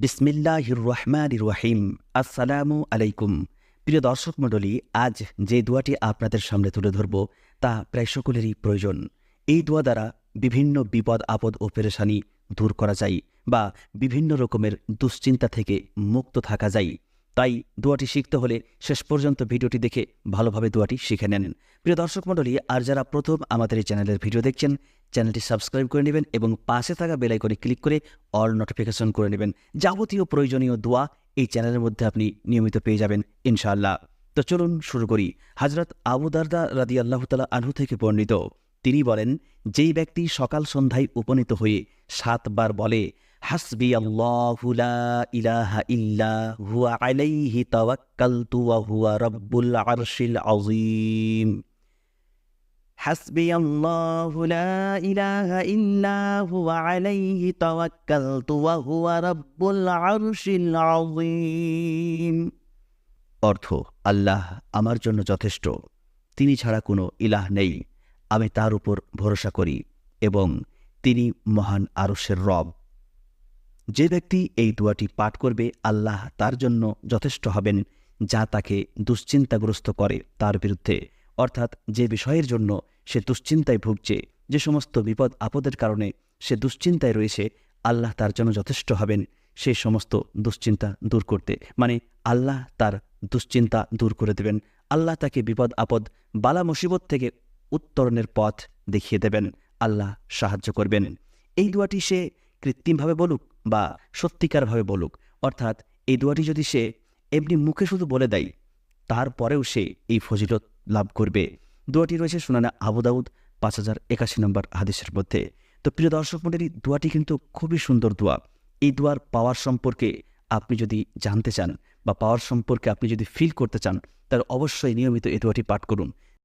বিসমিল্লাহ রহমান রহিম। আসসালামু আলাইকুম। প্রিয় দর্শক মণ্ডলী, আজ যে দোয়াটি আপনাদের সামনে তুলে ধরব, তা প্রায় সকলেরই প্রয়োজন। এই দোয়া দ্বারা বিভিন্ন বিপদ, আপদ ও পেরেশানি দূর করা যায় বা বিভিন্ন রকমের দুশ্চিন্তা থেকে মুক্ত থাকা যায়। তাই দোয়াটি শিখতে হলে শেষ পর্যন্ত ভিডিওটি দেখে ভালোভাবে দোয়াটি শিখে নেন। প্রিয় দর্শক মণ্ডলী, আর যারা প্রথম আমাদের এই চ্যানেলের ভিডিও দেখছেন, চ্যানেলটি সাবস্ক্রাইব করে নেবেন এবং পাশে থাকা বেলাইকনে ক্লিক করে অল নোটিফিকেশন করে নেবেন। যাবতীয় প্রয়োজনীয় দোয়া এই চ্যানেলের মধ্যে আপনি নিয়মিত পেয়ে যাবেন, ইনশাআল্লাহ। তো চলুন শুরু করি। হজরত আবু দারদা রাদি আল্লাহ তালা আনহু থেকে বর্ণিত। তিনি বলেন, যেই ব্যক্তি সকাল সন্ধ্যায় উপনীত হয়ে সাতবার বলে হাসবি লা ইলাহা ইল্লা হুয়া আলাইহি হুয়া রাব্বুল আরশিল লা ইলাহা ইল্লা হুয়া আলাইহি তাওয়াক্কালতু ওয়া হুয়া রাব্বুল আরশিল অর্থ, আল্লাহ আমার জন্য যথেষ্ট, তিনি ছাড়া কোনো ইলাহ নেই, আমি তার উপর ভরসা করি এবং তিনি মহান আরসের রব। যে ব্যক্তি এই দোয়াটি পাঠ করবে, আল্লাহ তার জন্য যথেষ্ট হবেন, যা তাকে দুশ্চিন্তাগ্রস্ত করে তার বিরুদ্ধে। অর্থাৎ যে বিষয়ের জন্য সে দুশ্চিন্তায় ভুগছে, যে সমস্ত বিপদ আপদের কারণে সে দুশ্চিন্তায় রয়েছে, আল্লাহ তার জন্য যথেষ্ট হবেন সেই সমস্ত দুশ্চিন্তা দূর করতে। মানে আল্লাহ তার দুশ্চিন্তা দূর করে দেবেন। আল্লাহ তাকে বিপদ আপদ, বালা মুসিবত থেকে উত্তরণের পথ দেখিয়ে দেবেন। আল্লাহ সাহায্য করবেন। এই দোয়াটি সে কৃত্রিমভাবে বলুক বা সত্যিকারভাবে বলুক, অর্থাৎ এই দোয়াটি যদি সে এমনি মুখে শুধু বলে দেয়, তারপরেও সে এই ফজিলত লাভ করবে। দোয়াটি রয়েছে শুনানা আবু দাউদ, পাঁচ হাজার একাশি নম্বর হাদিসের মধ্যে। তো প্রিয় দর্শক মণ্ডলী, দোয়াটি কিন্তু খুবই সুন্দর দোয়া। এই দোয়ার পাওয়ার সম্পর্কে আপনি যদি জানতে চান বা পাওয়ার সম্পর্কে আপনি যদি ফিল করতে চান, তাহলে অবশ্যই নিয়মিত এই দোয়াটি পাঠ করুন।